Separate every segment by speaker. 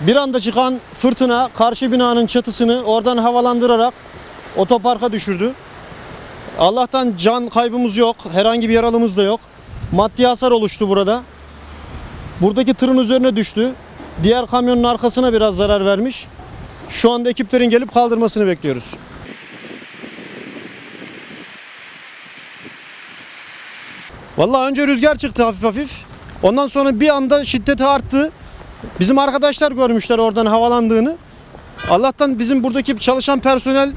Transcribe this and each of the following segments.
Speaker 1: Bir anda çıkan fırtına karşı binanın çatısını oradan havalandırarak otoparka düşürdü. Allah'tan can kaybımız yok. Herhangi bir yaralımız da yok. Maddi hasar oluştu burada. Buradaki tırın üzerine düştü. Diğer kamyonun arkasına biraz zarar vermiş. Şu anda ekiplerin gelip kaldırmasını bekliyoruz. Vallahi önce rüzgar çıktı hafif hafif. Ondan sonra bir anda şiddeti arttı. Bizim arkadaşlar görmüşler oradan havalandığını. Allah'tan bizim buradaki çalışan personel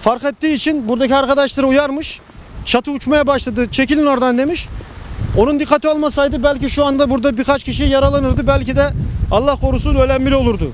Speaker 1: fark ettiği için buradaki arkadaşları uyarmış. Çatı uçmaya başladı. Çekilin oradan demiş. Onun dikkati olmasaydı belki şu anda burada birkaç kişi yaralanırdı. Belki de Allah korusun ölen bile olurdu.